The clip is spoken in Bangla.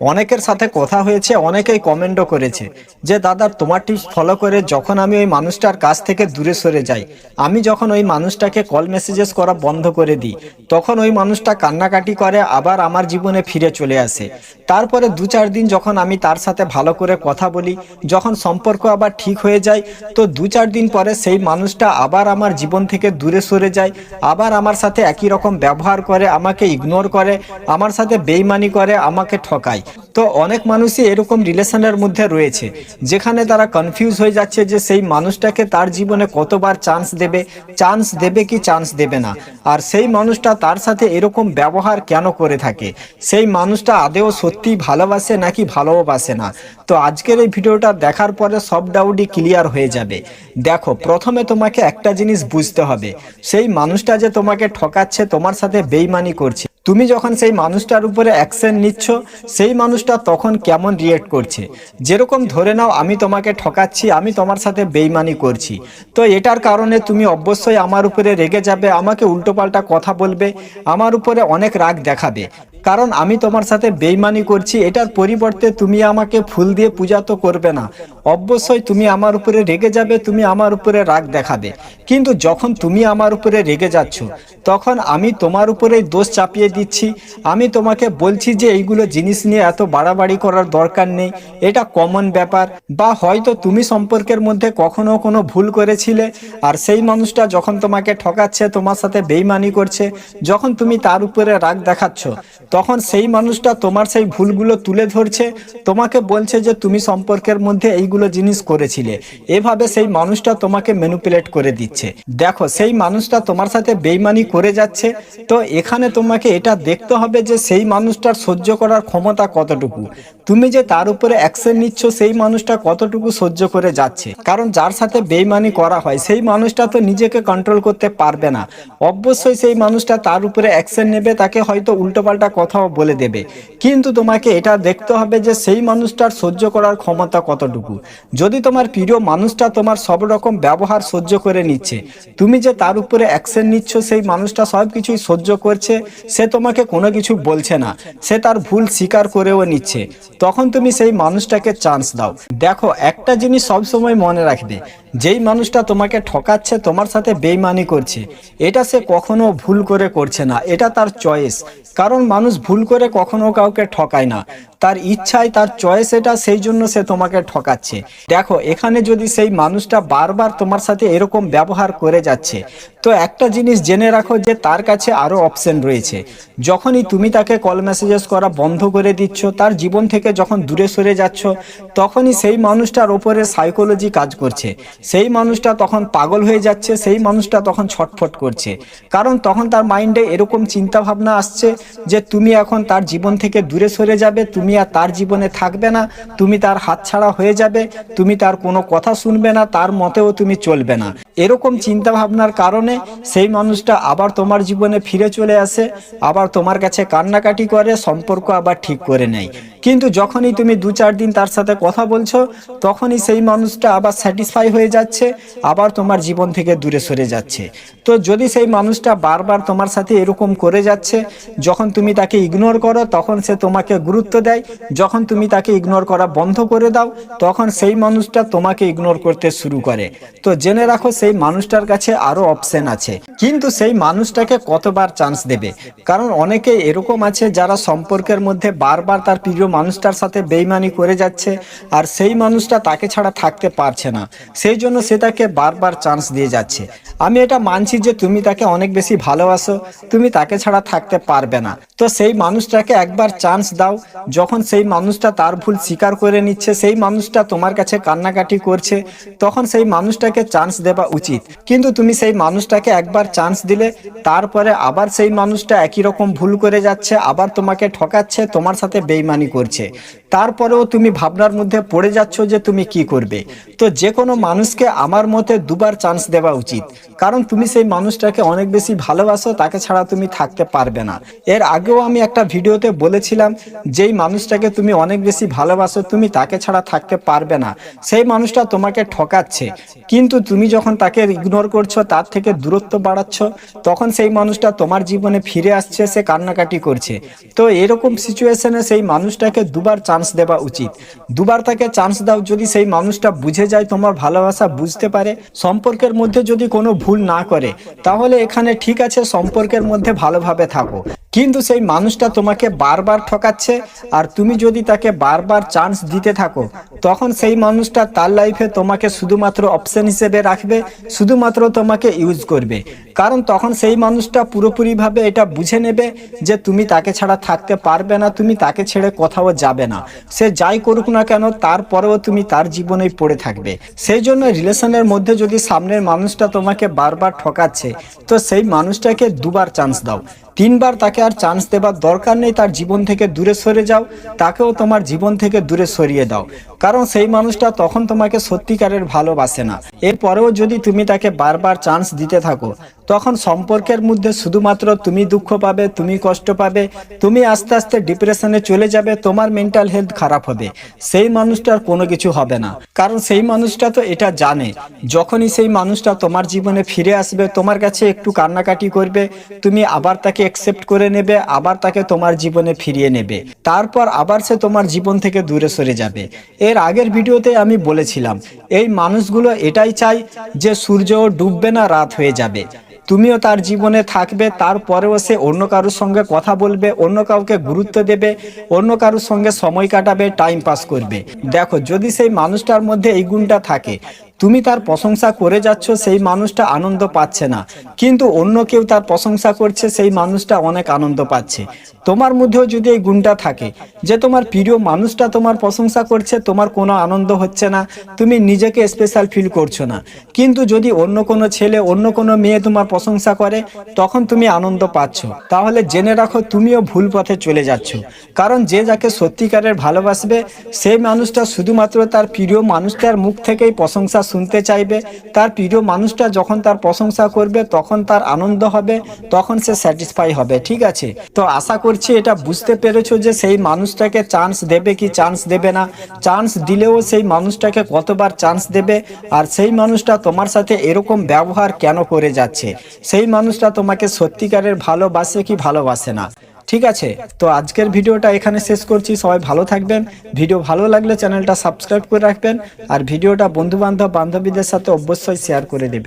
অনেকের সাথে কথা হয়েছে, অনেকেই কমেন্টও করেছে যে, দাদা, তোমার টিপস ফলো করে যখন আমি ওই মানুষটার কাছ থেকে দূরে সরে যাই, আমি যখন ওই মানুষটাকে কল মেসেজেস করা বন্ধ করে দিই, তখন ওই মানুষটা কান্নাকাটি করে, আবার আমার জীবনে ফিরে চলে আসে। তারপরে দু চার দিন যখন আমি তার সাথে ভালো করে কথা বলি, যখন সম্পর্ক আবার ঠিক হয়ে যায়, তো দু চার দিন পরে সেই মানুষটা আবার আমার জীবন থেকে দূরে সরে যায়, আবার আমার সাথে একই রকম ব্যবহার করে, আমাকে ইগনোর করে, আমার সাথে বেইমানি করে, আমাকে ঠকায়। তো অনেক মানুষই এরকম রিলেশনের মধ্যে রয়েছে, যেখানে তারা কনফিউজ হয়ে যাচ্ছে যে সেই মানুষটাকে তার জীবনে কতবার চান্স দেবে চান্স দেবে কি চান্স দেবে না? আর সেই মানুষটা তার সাথে এরকম ব্যবহার কেন করে থাকে? সেই মানুষটা আদেও সত্যি ভালোবাসে নাকি ভালোবাসে না? তো আজকের এই ভিডিওটা দেখার পরে সব ডাউটই ক্লিয়ার হয়ে যাবে। দেখো, প্রথমে তোমাকে একটা জিনিস বুঝতে হবে, সেই মানুষটা যে তোমাকে ঠকাচ্ছে, তোমার সাথে বেইমানি করছে। তুমি যখন সেই মানুষটার উপরে অ্যাকশন নিচ্ছ, সেই মানুষটা তখন কেমন রিয়েক্ট করছে? যেরকম ধরে নাও, আমি তোমাকে ঠকাচ্ছি, আমি তোমার সাথে বেইমানি করছি। তো এটার কারণে তুমি অবশ্যই আমার উপরে রেগে যাবে, আমাকে উল্টোপাল্টা কথা বলবে, আমার উপরে অনেক রাগ দেখাবে। কারণ আমি তোমার সাথে বেইমানি করছি, এটার পরিবর্তে তুমি আমাকে ফুল দিয়ে পূজা তো করবে না। অবশ্যই তুমি আমার উপরে রেগে যাবে, তুমি আমার উপরে রাগ দেখাবে। কিন্তু যখন তুমি আমার উপরে রেগে যাচ্ছ, তখন আমি তোমার উপরেই দোষ চাপিয়ে দিচ্ছি। আমি তোমাকে বলছি যে এইগুলো জিনিস নিয়ে এত বাড়াবাড়ি করার দরকার নেই, এটা কমন ব্যাপার। বা হয়তো তুমি সম্পর্কের মধ্যে কখনো কোনো ভুল করেছিলে, আর সেই মানুষটা যখন তোমাকে ঠকাচ্ছে, তোমার সাথে বেইমানি করছে, যখন তুমি তার উপরে রাগ দেখাচ্ছ তখন সেই মানুষটা তোমার সেই ভুলগুলো তুলে ধরছে, তোমাকে বলছে যে তুমি সম্পর্কের মধ্যে এইগুলো জিনিস করেছিলে। এভাবে সেই মানুষটা তোমাকে ম্যানুপুলেট করে দিচ্ছে। দেখো, সেই মানুষটা তোমার সাথে বেইমানি করে যাচ্ছে, তো এখানে তোমাকে এটা দেখতে হবে যে সেই মানুষটার সহ্য করার ক্ষমতা কতটুকু। তুমি যে তার উপরে অ্যাকশন নিচ্ছ, সেই মানুষটা কতটুকু সহ্য করে যাচ্ছে। কারণ যার সাথে বেইমানি করা হয়, সেই মানুষটা তো নিজেকে কন্ট্রোল করতে পারবে না। অবশ্যই সেই মানুষটা তার উপরে অ্যাকশন নেবে, তাকে হয়তো উল্টোপাল্টা কথাও বলে দেবে। কিন্তু তোমাকে এটা দেখতে হবে যে সেই মানুষটার সহ্য করার ক্ষমতা কতটুকু। যদি তোমার প্রিয় মানুষটা তোমার সব রকম ব্যবহার সহ্য করে নিচ্ছে, তুমি যে তার উপরে অ্যাকশন নিচ্ছ, সেই মানুষটা সব কিছুই সহ্য করছে, সে তোমাকে কোনো কিছু বলছে না, সে তার ভুল স্বীকার করেও নিচ্ছে, তখন তুমি সেই মানুষটাকে চান্স দাও। দেখো, একটা জিনিস সবসময় মনে রাখবে যেই মানুষটা তোমাকে ঠকাচ্ছে, তোমার সাথে বেইমানি করছে। এটা সে কখনো ভুল করে করছে না। এটা তার চয়েস কারণ মানুষ ভুল করে কখনো কাউকে ঠকায় না। তার ইচ্ছায়, তার চয়েস এটা, সেই জন্য সে তোমাকে ঠকাচ্ছে। দেখো, এখানে যদি সেই মানুষটা বারবার তোমার সাথে এরকম ব্যবহার করে যাচ্ছে, তো একটা জিনিস জেনে রাখো যে তার কাছে আরও অপশন রয়েছে। যখনই তুমি তাকে কল মেসেজেস করা বন্ধ করে দিচ্ছ, তার জীবন থেকে যখন দূরে সরে যাচ্ছ, তখনই সেই মানুষটার ওপরে সাইকোলজি কাজ করছে। সেই মানুষটা তখন পাগল হয়ে যাচ্ছে, সেই মানুষটা তখন ছটফট করছে। কারণ তখন তার মাইন্ডে এরকম চিন্তা ভাবনা আসছে যে তুমি এখন তার জীবন থেকে দূরে সরে যাবে, তুমি আর তার জীবনে থাকবে না, তুমি তার হাতছাড়া হয়ে যাবে, তুমি তার কোনো কথা শুনবে না, তার মতেও তুমি চলবে না। এরকম চিন্তা ভাবনার কারণে সেই মানুষটা আবার তোমার জীবনে ফিরে চলে আসে, আবার তোমার কাছে কান্নাকাটি করে, সম্পর্ক আবার ঠিক করে নেয়। কিন্তু যখনই তুমি দু চার দিন তার সাথে কথা বলছো, তখনই সেই মানুষটা আবার স্যাটিসফাই হয়ে যাচ্ছে, আবার তোমার জীবন থেকে দূরে সরে যাচ্ছে। তো যদি সেই মানুষটা বারবার তোমার সাথে এরকম করে যাচ্ছে, যখন তুমি তাকে ইগনোর করো, তখন সে তোমাকে গুরুত্ব দেয় যখন তুমি তাকে ইগনোর করা বন্ধ করে দাও, তখন সেই মানুষটা তোমাকে ইগনোর করতে শুরু করে। তো জেনে রাখো, সেই মানুষটার কাছে আরও অপশন আছে। কিন্তু সেই মানুষটাকে কতবার চান্স দেবে? কারণ অনেকে এরকম আছে যারা সম্পর্কের মধ্যে বারবার তার প্রিয় মানুষটার সাথে বেইমানি করে যাচ্ছে আর সেই মানুষটা তাকে ছাড়া থাকতে পারছে না। সেই জন্য সে তাকে বারবার চান্স দিয়ে যাচ্ছে। আমি এটা মানছি যে তুমি তাকে অনেক বেশি ভালোবাসো, তুমি তাকে ছাড়া থাকতে পারবে না। তো সেই মানুষটাকে একবার চান্স দাও, যখন সেই মানুষটা তার ভুল স্বীকার করে নিচ্ছে, সেই মানুষটা তোমার কাছে কান্নাকাটি করছে, তখন সেই মানুষটাকে চান্স দেওয়া উচিত। কিন্তু তুমি সেই মানুষটাকে একবার চান্স দিলে, তারপরে আবার সেই মানুষটা একই রকম ভুল করে যাচ্ছে, আবার তোমাকে ঠকাচ্ছে, তোমার সাথে বেইমানি করছে। তারপরেও তুমি ভাবনার মধ্যে পড়ে যাচ্ছ যে তুমি কি করবে। তো যে কোনো মানুষকে আমার মতে দুবার চান্স দেওয়া উচিত। কারণ তুমি সেই মানুষটাকে অনেক বেশি ভালোবাসো, তাকে ছাড়া তুমি থাকতে পারবে না। এর আগেও আমি একটা ভিডিওতে বলেছিলাম, যেই মানুষটাকে তুমি অনেক বেশি ভালোবাসো, তুমি তাকে ছাড়া থাকতে পারবে না। সেই মানুষটা তোমাকে ঠকাচ্ছে। কিন্তু তুমি যখন তাকে ইগনোর করছ, তার থেকে দূরত্ব বাড়াচ্ছ, তখন সেই মানুষটা তোমার জীবনে ফিরে আসছে, সে কান্নাকাটি করছে। তো এরকম সিচুয়েশনে সেই মানুষটাকে দুবার চান্স দেওয়া উচিত। দুবার তাকে চান্স দাও, যদি সেই মানুষটা বুঝে যায় তোমার ভালোবাসা বুঝতে পারে, সম্পর্কের মধ্যে যদি কোনো ভুল না করে, তাহলে এখানে ঠিক আছে সম্পর্কের মধ্যে ভালোভাবে থাকো। কিন্তু সেই মানুষটা তোমাকে বারবার ঠকাচ্ছে, আর তুমি যদি তাকে বারবার চান্স দিতে থাকো, তখন সেই মানুষটা তার লাইফে তোমাকে শুধুমাত্র অপশন হিসেবে রাখবে, শুধুমাত্র তোমাকে ইউজ করবে। কারণ তখন সেই মানুষটা পুরোপুরিভাবে এটা বুঝে নেবে যে তুমি তাকে ছাড়া থাকতে পারবে না, তুমি তাকে ছেড়ে কোথাও যাবে না। সে যাই করুক না কেন, তারপরেও তুমি তার জীবনেই পড়ে থাকবে। সেই জন্য রিলেশনের মধ্যে যদি সামনের মানুষটা তোমাকে বারবার ঠকাচ্ছে, তো সেই মানুষটাকে দুবার চান্স দাও। তিনবার তাকে আর চান্স দেবার দরকার নেই, তার জীবন থেকে দূরে সরে যাও, তাকেও তোমার জীবন থেকে দূরে সরিয়ে দাও। কারণ সেই মানুষটা তখন তোমাকে সত্যিকারের ভালোবাসে না। এরপরেও যদি তুমি তাকে বারবার চান্স দিতে থাকো তখন সম্পর্কের মধ্যে শুধুমাত্র তুমি দুঃখ পাবে, তুমি কষ্ট পাবে, তুমি আস্তে আস্তে ডিপ্রেশনে চলে যাবে, তোমার মেন্টাল হেলথ খারাপ হবে। সেই মানুষটার কোনো কিছু হবে না। কারণ সেই মানুষটা তো এটা জানে। যখনই সেই মানুষটা তোমার জীবনে ফিরে আসবে, তোমার কাছে একটু কান্নাকাটি করবে, তুমি আবার তাকে অ্যাকসেপ্ট করে নেবে, আবার তাকে তোমার জীবনে ফিরিয়ে নেবে। তারপর আবার সে তোমার জীবন থেকে দূরে সরে যাবে। এর আগের ভিডিওতে আমি বলেছিলাম, এই মানুষগুলো এটাই চাই যে সূর্য ডুববে না, রাত হয়ে যাবে। তুমিও তার জীবনে থাকবে, তারপরেও সে অন্য কারোর সঙ্গে কথা বলবে, অন্য কাউকে গুরুত্ব দেবে, অন্য কারোর সঙ্গে সময় কাটাবে টাইম পাস করবে। দেখো, যদি সেই মানুষটার মধ্যে এই গুণটা থাকে তুমি তার প্রশংসা করে যাচ্ছ, সেই মানুষটা আনন্দ পাচ্ছে না। কিন্তু অন্য কেউ তার প্রশংসা করছে, সেই মানুষটা অনেক আনন্দ পাচ্ছে। তোমার মধ্যেও যদি এই গুণটা থাকে, যে তোমার প্রিয় মানুষটা তোমার প্রশংসা করছে, তোমার কোনো আনন্দ হচ্ছে না, তুমি নিজেকে স্পেশাল ফিল করছ না। কিন্তু যদি অন্য কোনো ছেলে, অন্য কোনো মেয়ে তোমার প্রশংসা করে, তখন তুমি আনন্দ পাচ্ছ। তাহলে জেনে রাখো, তুমিও ভুল পথে চলে যাচ্ছ। কারণ যে যাকে সত্যিকারের ভালোবাসবে, সেই মানুষটা শুধুমাত্র তার প্রিয় মানুষটার মুখ থেকেই প্রশংসা শুনতে চাইবে, তার প্রিয় মানুষটা যখন তার প্রশংসা করবে, তখন তার আনন্দ হবে, তখন সে স্যাটিসফাই হবে, ঠিক আছে? তো আশা করছি এটা বুঝতে পেরেছ যে সেই মানুষটাকে চান্স দেবে কি চান্স দেবে না। চান্স দিলেও সেই মানুষটাকে কতবার চান্স দেবে, আর সেই মানুষটা তোমার সাথে এরকম ব্যবহার কেন করে যাচ্ছে? সেই মানুষটা তোমাকে সত্যিকারের ভালোবাসে কি ভালোবাসে না? ঠিক আছে? তো আজকের ভিডিওটা এখানে শেষ করছি। সবাই ভালো থাকবেন। ভিডিও ভালো লাগলে চ্যানেলটা সাবস্ক্রাইব করে রাখবেন। আর ভিডিওটা বন্ধু বান্ধব বান্ধবীদের সাথে অবশ্যই শেয়ার করে দেবে।